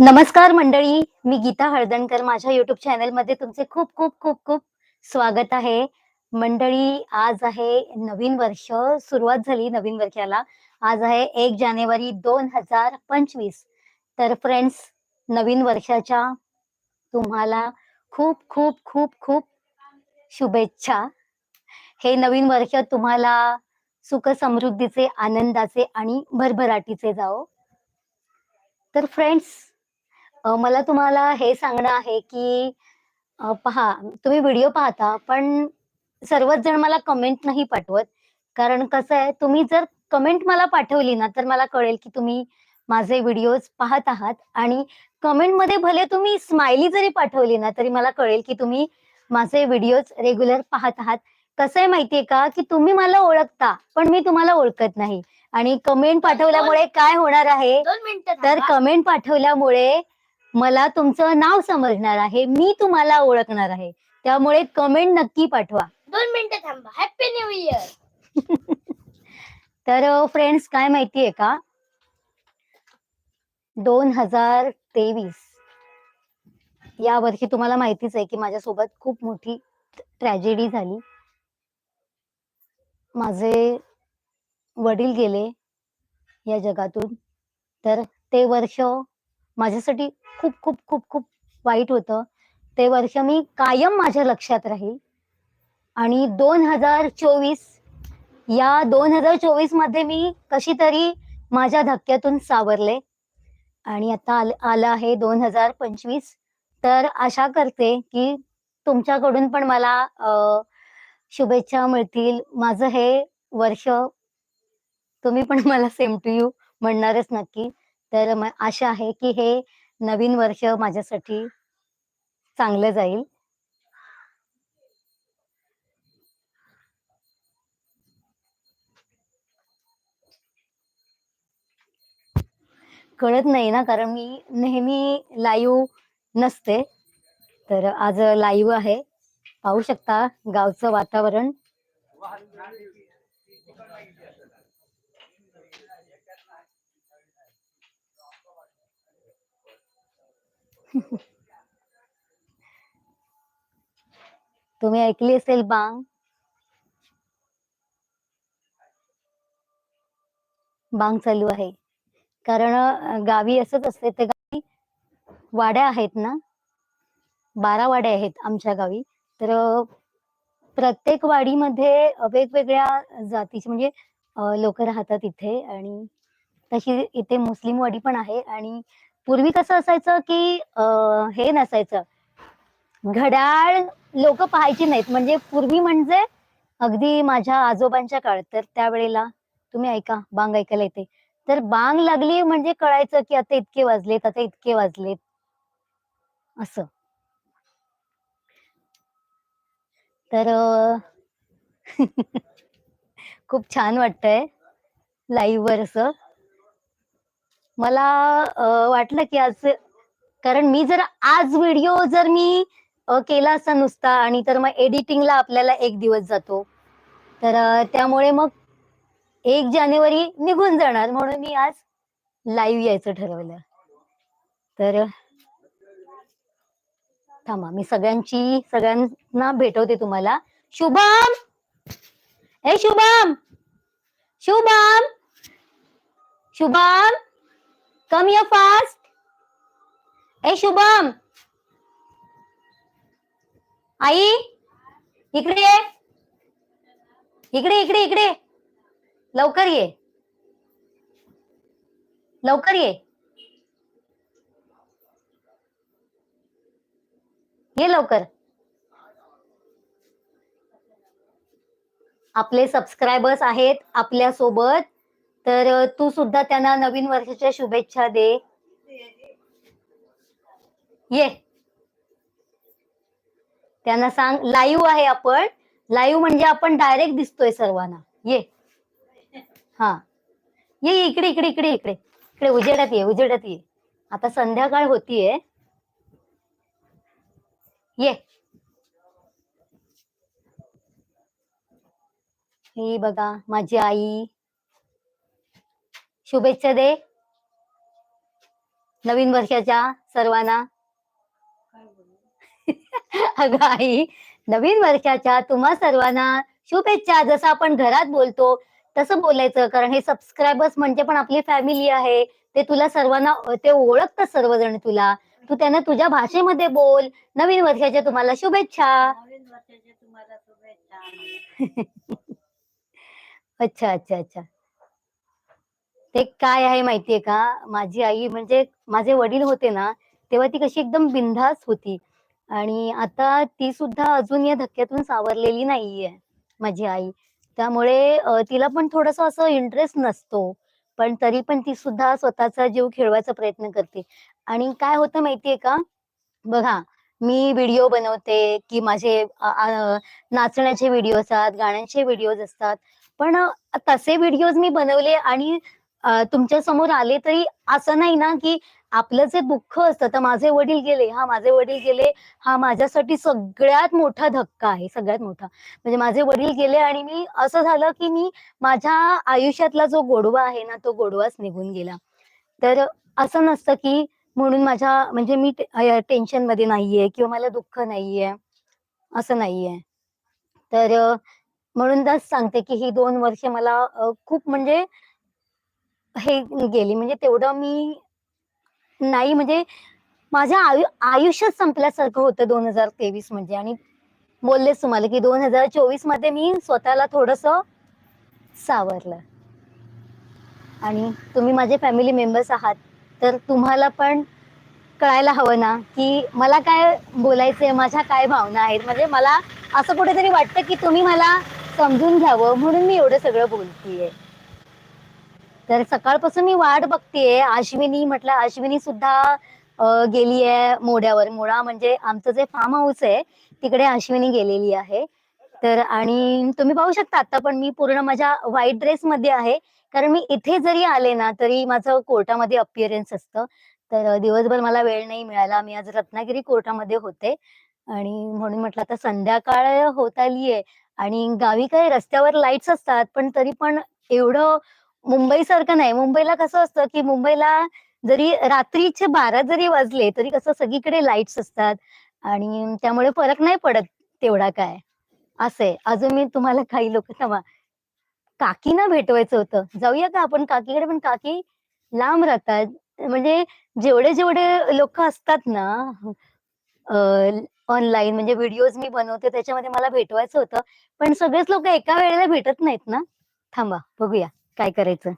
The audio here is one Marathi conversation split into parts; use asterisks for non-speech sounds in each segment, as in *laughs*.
नमस्कार मंडळी मी गीता हळदणकर. माझ्या युट्यूब चॅनलमध्ये तुमचे खूप खूप खूप खूप स्वागत आहे. मंडळी आज आहे नवीन वर्ष. सुरुवात झाली नवीन वर्षाला. आज आहे एक जानेवारी दोन हजार पंचवीस. तर फ्रेंड्स नवीन वर्षाच्या तुम्हाला खूप खूप खूप खूप शुभेच्छा. हे नवीन वर्ष तुम्हाला सुख समृद्धीचे आनंदाचे आणि भरभराटीचे जाओ तर फ्रेंड्स मला तुम्हाला हे सांगणं आहे की पहा तुम्ही व्हिडिओ पाहता पण सर्वच जण मला कमेंट नाही पाठवत. कारण कसं आहे तुम्ही जर कमेंट मला पाठवली ना तर मला कळेल की तुम्ही माझे व्हिडिओज पाहत आहात. आणि कमेंटमध्ये भले तुम्ही स्माइली जरी पाठवली ना तरी मला कळेल की तुम्ही माझे व्हिडिओज रेग्युलर पाहत आहात. कसं आहे माहितीये का? की तुम्ही मला ओळखता पण मी तुम्हाला ओळखत नाही. आणि कमेंट पाठवल्यामुळे काय होणार आहे? दोन मिनिटं तर थांबा. कमेंट पाठवल्यामुळे मला तुमचं नाव समजणार आहे. मी तुम्हाला ओळखणार आहे. त्यामुळे कमेंट नक्की पाठवा. दोन मिनिटं थांबा. हॅपी न्यू इयर तर फ्रेंड्स काय माहितीये का? दोन हजार तेवीस. या वर्षी तुम्हाला माहितीच आहे की माझ्यासोबत खूप मोठी ट्रॅजेडी झाली. माझे वडील गेले या जगातून. तर ते वर्ष माझ्यासाठी खूप खूप खूप खूप वाईट होतं. ते वर्ष मी कायम माझ्या लक्षात राहील. आणि दोन हजार चोवीस या दोन हजार चोवीसमध्ये मी कशी तरी माझ्या धक्क्यातून सावरले. आणि आता आलं आहे दोन हजार पंचवीस. तर आशा करते की तुमच्याकडून पण मला शुभेच्छा मिळतील. माझं हे वर्ष तुम्ही पण मला सेम टू यू म्हणणारच नक्की. तर आशा आहे की हे नवीन वर्ष माझ्यासाठी चांगलं जाईल. कळत नाही ना कारण मी नेहमी लाईव्ह नसते. तर आज लाईव्ह आहे. पाहू शकता गावचं वातावरण. *laughs* तुम्ही ऐकली असेल बांग. बांग चालू आहे. कारण गावी असंच असते ते गावी वाड्या आहेत ना? बारा वाड्या आहेत आमच्या गावी. तर प्रत्येक वाडीमध्ये वेगवेगळ्या जातीचे म्हणजे लोक राहतात इथे आणि तशी इथे मुस्लिम वाडी पण आहे आणि पूर्वी कसं असायचं की अं, हे नसायचं. घड्याळ लोक पाहायची नाहीत. म्हणजे पूर्वी म्हणजे अगदी माझ्या आजोबांच्या काळात तर त्यावेळेला तुम्ही ऐका बांग ऐकायला येते. तर बांग लागली म्हणजे कळायचं की आता इतके वाजलेत आता इतके वाजलेत. असं. तर *laughs* खूप छान वाटतंय लाईव्ह वर असं. मला वाटलं की आज कारण मी जर आज व्हिडिओ जर मी केला असता नुसता आणि तर मग एडिटिंगला आपल्याला एक दिवस जातो. तर त्यामुळे मग एक जानेवारी निघून जाणार म्हणून मी आज लाईव्ह यायचं ठरवलं. तर थांबा मी सगळ्यांची सगळ्यांना भेटवते तुम्हाला. शुभम! ए शुभम! शुभम! शुभम! कम या फास्ट ए शुभम! आई इकडे ये. इकडे इकडे इकडे. लवकर ये. लवकर ये. ये लवकर. आपले सबस्क्रायबर्स आहेत आपल्यासोबत तर तू सुद्धा त्यांना नवीन वर्षाच्या शुभेच्छा दे. ये. त्यांना सांग लाईव्ह आहे आपण. लाईव्ह म्हणजे आपण डायरेक्ट दिसतोय सर्वांना. ये. हा. ये, इकडे इकडे इकडे इकडे. इकडे उजेडात ये उजेडात ये. आता संध्याकाळ होतीये. ये. ही बघा माझी आई. शुभेच्छा दे. नवीन वर्षाच्या सर्वांना. *laughs* अगं आई नवीन वर्षाच्या तुम्हा सर्वांना शुभेच्छा. जसं आपण घरात बोलतो तसं बोलायचं. कारण हे सबस्क्रायबर्स म्हणजे पण आपली फॅमिली आहे. ते तुला सर्वांना ते ओळखतात सर्वजण तुला. तू त्यांना तुझ्या भाषेमध्ये बोल. नवीन वर्षाच्या तुम्हाला शुभेच्छा. नवीन वर्षाच्या तुम्हाला शुभेच्छा. *laughs* अच्छा अच्छा अच्छा. ते काय आहे माहितीये का? माझी आई म्हणजे माझे वडील होते ना तेव्हा ती कशी एकदम बिनधास्त होती. आणि आता ती सुद्धा अजून या धक्क्यातून सावरलेली नाहीये माझी आई. त्यामुळे तिला पण थोडस असं इंटरेस्ट नसतो. पण तरी पण ती सुद्धा स्वतःचा जीव खेळवायचा प्रयत्न करते. आणि काय होतं माहितीये का? बघा मी व्हिडिओ बनवते की माझे नाचण्याचे व्हिडिओ असतात गाण्यांचे व्हिडिओज असतात. पण तसे व्हिडिओज मी बनवले आणि तुमच्यासमोर आले तरी असं नाही ना की आपलं जे दुःख असतं तर माझे वडील गेले. हा माझे वडील गेले. हा माझ्यासाठी सगळ्यात मोठा धक्का आहे सगळ्यात मोठा. म्हणजे माझे वडील गेले आणि मी असं झालं की मी माझ्या आयुष्यातला जो गोडवा आहे ना तो गोडवाच निघून गेला. तर असं नसतं की म्हणून माझ्या म्हणजे मी टेन्शनमध्ये नाहीये किंवा मला दुःख नाहीये. असं नाहीये. तर म्हणून म्हणूनच सांगते की ही दोन वर्ष मला खूप म्हणजे हे गेली. म्हणजे तेवढं मी नाही म्हणजे माझ्या आयु आयुष्यच संपल्यासारखं होतं दोन हजार तेवीस म्हणजे. आणि बोललेच तुम्हाला की दोन हजार चोवीसमध्ये मी स्वतःला थोडस सावरलं. आणि तुम्ही माझे फॅमिली मेंबर्स आहात तर तुम्हाला पण कळायला हवं ना की मला काय बोलायचंय माझ्या काय भावना आहेत. म्हणजे मला असं कुठेतरी वाटतं की तुम्ही मला समजून घ्यावं म्हणून मी एवढं सगळं बोलतीये. तर सकाळपासून मी वाट बघतेय. अश्विनी म्हटलं अश्विनी सुद्धा गेली आहे मोड्यावर. मोडा म्हणजे आमचं जे फार्म हाऊस आहे तिकडे अश्विनी गेलेली आहे. तर आणि तुम्ही पाहू शकता आता पण मी पूर्ण माझ्या व्हाईट ड्रेस मध्ये आहे. कारण मी इथे जरी आले ना तरी माझं कोर्टामध्ये अपिअरन्स असतं. तर दिवसभर मला वेळ नाही मिळाला. मी आज रत्नागिरी कोर्टामध्ये होते. आणि म्हणून म्हटलं आता संध्याकाळ होत आलीये. आणि गावी काय रस्त्यावर लाईट्स असतात पण तरी पण एवढं मुंबईसारखं नाही. मुंबईला कसं असतं की मुंबईला जरी रात्रीचे बारा जरी वाजले तरी कसं सगळीकडे लाईट्स असतात आणि त्यामुळे फरक नाही पडत तेवढा काय. असे अजून मी तुम्हाला काही लोक थांबा. काकीना भेटवायचं होतं. जाऊया का आपण काकीकडे? पण काकी लांब राहतात. म्हणजे जेवढे जेवढे लोक असतात ना ऑनलाईन म्हणजे व्हिडिओज मी बनवते त्याच्यामध्ये मला भेटवायचं होतं. पण सगळेच लोक एका वेळेला भेटत नाहीत ना? थांबा बघूया. काय करायचं?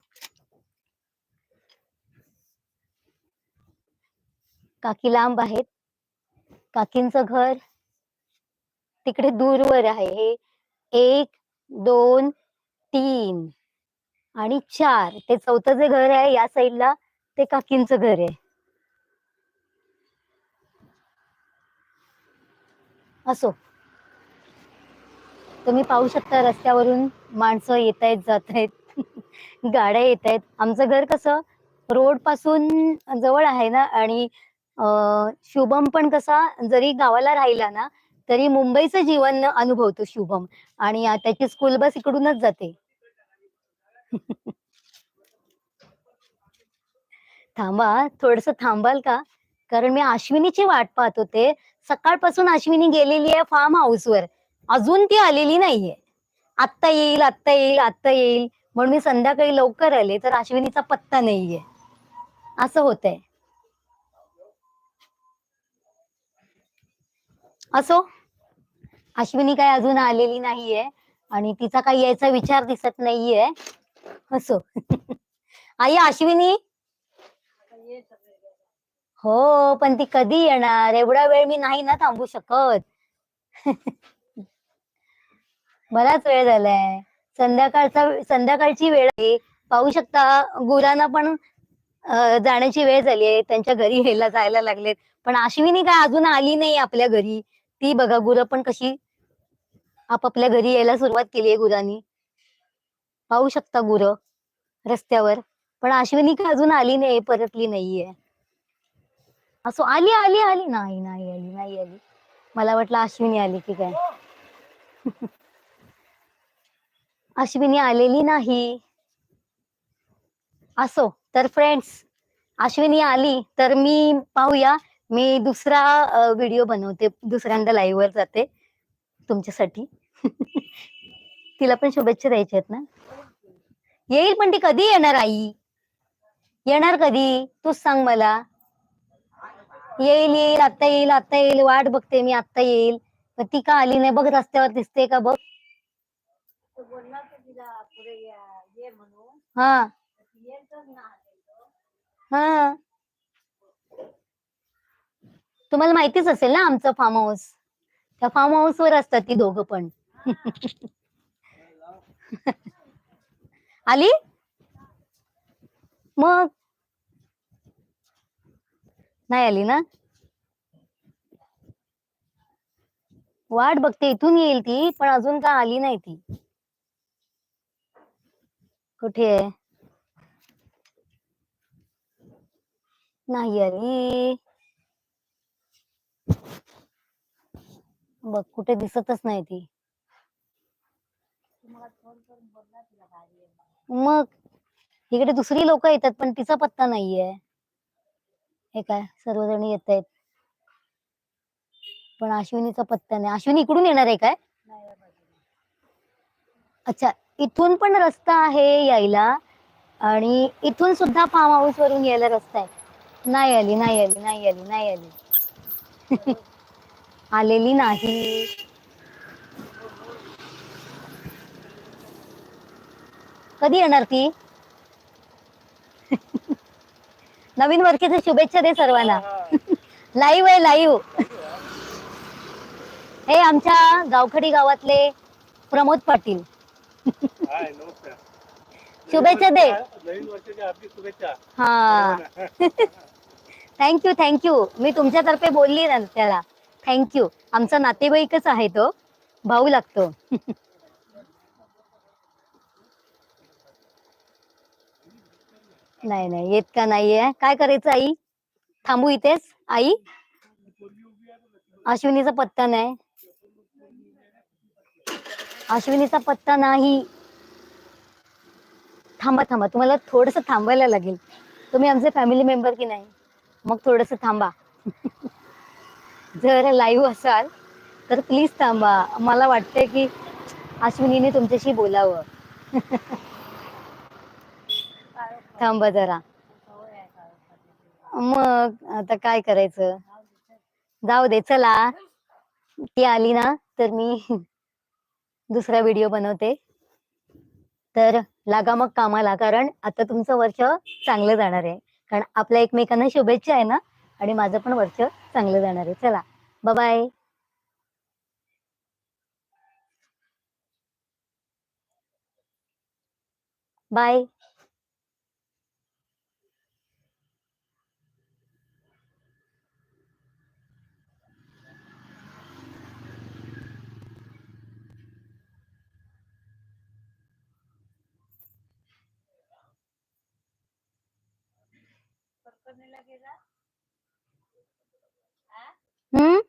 काकी लांब आहेत. काकींचं घर तिकडे दूरवर आहे. हे एक दोन तीन आणि चार. ते चौथं जे घर आहे या साईडला ते काकींचं घर आहे. असो. तुम्ही पाहू शकता रस्त्यावरून माणसं येत आहेत जात आहेत गाड्या येत आहेत. आमचं घर कसं रोडपासून जवळ आहे ना आणि शुभम पण कसा जरी गावाला राहिला ना तरी मुंबईचं जीवन अनुभवतो शुभम. आणि त्याची स्कूल बस इकडूनच जाते. थांबा थोडस थांबाल का? कारण मी अश्विनीची वाट पाहत होते. सकाळपासून अश्विनी गेलेली आहे फार्म हाऊसवर अजून ती आलेली नाहीये. आत्ता येईल आत्ता येईल आत्ता येईल. म्हणून मी संध्याकाळी लवकर आले तर अश्विनीचा पत्ता नाहीये. असं होतंय. असो अश्विनी काय अजून आलेली नाहीये आणि तिचा काही यायचा विचार दिसत नाहीये. असो. *laughs* आई अश्विनी? हो पण ती कधी येणार? एवढा वेळ मी नाही ना थांबू शकत. *laughs* बराच वेळ झालाय. संध्याकाळचा संध्याकाळची वेळ आहे. पाहू शकता गुरांना पण जाण्याची वेळ झाली आहे. त्यांच्या घरी यायला जायला लागलेत. पण अश्विनी काय अजून आली नाही आपल्या घरी. ती बघा गुरं पण कशी आपापल्या घरी यायला सुरुवात केली आहे गुरांनी. पाहू शकता गुरं रस्त्यावर. पण अश्विनी काय अजून आली नाही परतली नाहीये. असो आली आली आली. नाही नाही आली नाही आली. मला वाटलं अश्विनी आली की काय. *laughs* अश्विनी आलेली नाही. असो तर फ्रेंड्स अश्विनी आली तर मी पाहूया. मी दुसरा व्हिडिओ बनवते. दुसऱ्यांदा लाईव्ह वर जाते. तुमच्यासाठी. *laughs* तिला पण शुभेच्छा द्यायच्या आहेत ना? येईल पण ती कधी येणार आई? येणार कधी? तूच सांग मला. येईल येईल आता येईल आता येईल. वाट बघते मी आता येईल. ती का आली नाही? बघ रस्त्यावर दिसते का बघ तो बोलला होता तिला पुढे या- ये म्हणून हा ती येतच नाही हा तुम्हाला माहितीच असेल ना आमचं फार्म हाऊस त्या फार्म हाऊस वर असतात ती दोघं पण. *laughs* आली? मग? नाही आली ना? वाट बघते इथून येईल ती पण अजून का आली नाही ती? कुठे आहे? नाही आली बघ कुठे दिसतच नाही ती. मग इकडे दुसरी लोक येतात पण तिचा पत्ता नाहीये. हे काय सर्वजण येत आहेत. पण अश्विनीचा पत्ता नाही. अश्विनी इकडून येणार आहे काय? अच्छा इथून पण रस्ता आहे यायला आणि इथून सुद्धा फार्म हाऊस वरून यायला रस्ता आहे. नाही आली नाही आली नाही आली नाही आली. *laughs* आलेली नाही. कधी येणार ती? *laughs* नवीन वर्षाच्या शुभेच्छा दे सर्वांना. *laughs* लाईव्ह आहे लाईव्ह हे आमच्या गावखडी गावातले प्रमोद पाटील. हाय नमस्कार शुभेच्छा दे. नवीन वर्षाच्या हार्दिक शुभेच्छा. हा. *laughs* थँक्यू थँक्यू मी तुमच्यातर्फे बोलली ना त्याला. थँक्यू आमचा नातेवाईकच आहे तो. भाऊ लागतो. *laughs* नाही नाही येत का नाहीये? काय करायचं आई? थांबू इथेच आई? अश्विनीचा पत्ता नाही. अश्विनीचा पत्ता नाही. थांबा थांबा. तुम्हाला थोडस थांबायला लागेल. तुम्ही आमचे फॅमिली मेंबर की नाही? मग थोडस थांबा. जर लाईव्ह असाल तर प्लीज थांबा. मला वाटतंय की अश्विनीने तुमच्याशी बोलावं. थांबा जरा. मग आता काय करायचं? जाऊ दे चला. ती आली ना तर मी दुसरा व्हिडिओ बनवते. तर लागा मग कामाला कारण आता तुमचं वर्ष चांगलं जाणार आहे. कारण आपल्या एकमेकांना शुभेच्छा आहे ना? आणि माझं पण वर्ष चांगलं जाणार आहे. चला बाय बाय हम्म?